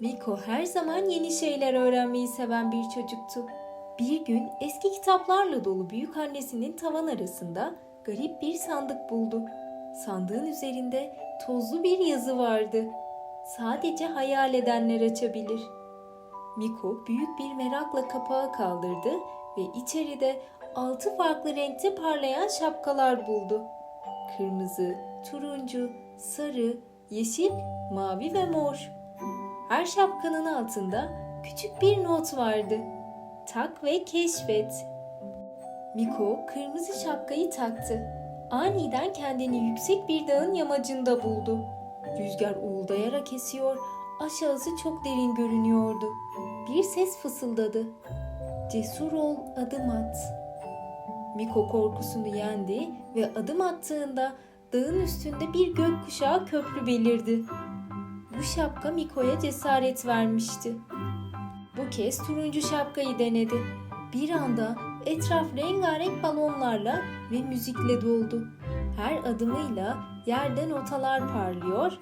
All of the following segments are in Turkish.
Miko her zaman yeni şeyler öğrenmeyi seven bir çocuktu. Bir gün eski kitaplarla dolu büyük annesinin tavan arasında garip bir sandık buldu. Sandığın üzerinde tozlu bir yazı vardı. Sadece hayal edenler açabilir. Miko büyük bir merakla kapağı kaldırdı ve içeride altı farklı renkte parlayan şapkalar buldu. Kırmızı, turuncu, sarı, yeşil, mavi ve mor. Her şapkanın altında küçük bir not vardı. Tak ve keşfet. Miko kırmızı şapkayı taktı. Aniden kendini yüksek bir dağın yamacında buldu. Rüzgar uğuldayarak esiyor, aşağısı çok derin görünüyordu. Bir ses fısıldadı. Cesur ol, adım at. Miko korkusunu yendi ve adım attığında dağın üstünde bir gökkuşağı köprü belirdi. Bu şapka Miko'ya cesaret vermişti. Bu kez turuncu şapkayı denedi. Bir anda etraf rengarenk balonlarla ve müzikle doldu. Her adımıyla yerde notalar parlıyor,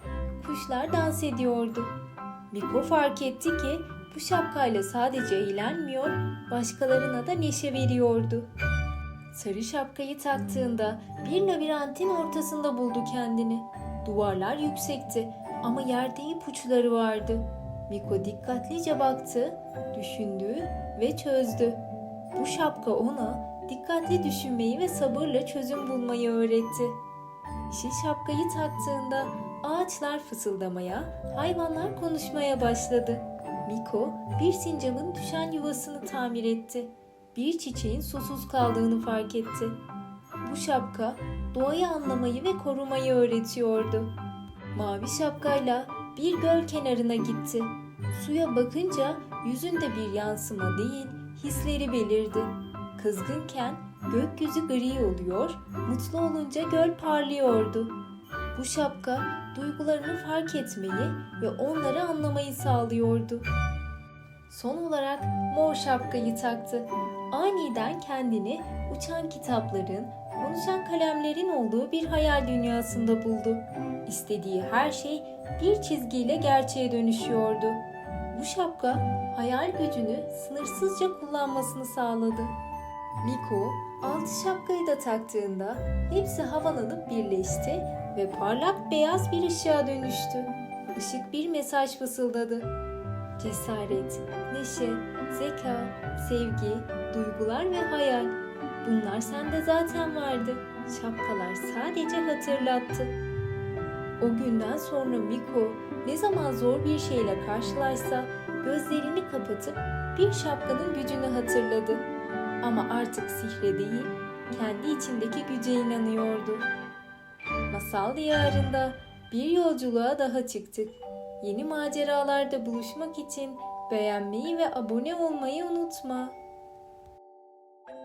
kuşlar dans ediyordu. Miko fark etti ki bu şapkayla sadece eğlenmiyor, başkalarına da neşe veriyordu. Sarı şapkayı taktığında bir labirentin ortasında buldu kendini. Duvarlar yüksekti ama yerde ipuçları vardı. Miko dikkatlice baktı, düşündü ve çözdü. Bu şapka ona dikkatli düşünmeyi ve sabırla çözüm bulmayı öğretti. Yeşil şapkayı taktığında ağaçlar fısıldamaya, hayvanlar konuşmaya başladı. Miko bir sincapın düşen yuvasını tamir etti. Bir çiçeğin susuz kaldığını fark etti. Bu şapka doğayı anlamayı ve korumayı öğretiyordu. Mavi şapkayla bir göl kenarına gitti. Suya bakınca yüzünde bir yansıma değil, hisleri belirdi. Kızgınken gökyüzü gri oluyor, mutlu olunca göl parlıyordu. Bu şapka duygularını fark etmeyi ve onları anlamayı sağlıyordu. Son olarak mor şapkayı taktı. Aniden kendini uçan kitapların, konuşan kalemlerin olduğu bir hayal dünyasında buldu. İstediği her şey bir çizgiyle gerçeğe dönüşüyordu. Bu şapka hayal gücünü sınırsızca kullanmasını sağladı. Miko altı şapkayı da taktığında hepsi havalanıp birleşti ve parlak beyaz bir ışığa dönüştü. Işık bir mesaj fısıldadı. Cesaret, neşe, zeka, sevgi, duygular ve hayal. Bunlar sende zaten vardı. Şapkalar sadece hatırlattı. O günden sonra Miko ne zaman zor bir şeyle karşılaşsa gözlerini kapatıp bir şapkanın gücünü hatırladı. Ama artık sihre değil, kendi içindeki güce inanıyordu. Masal diyarında bir yolculuğa daha çıktık. Yeni maceralarda buluşmak için beğenmeyi ve abone olmayı unutma.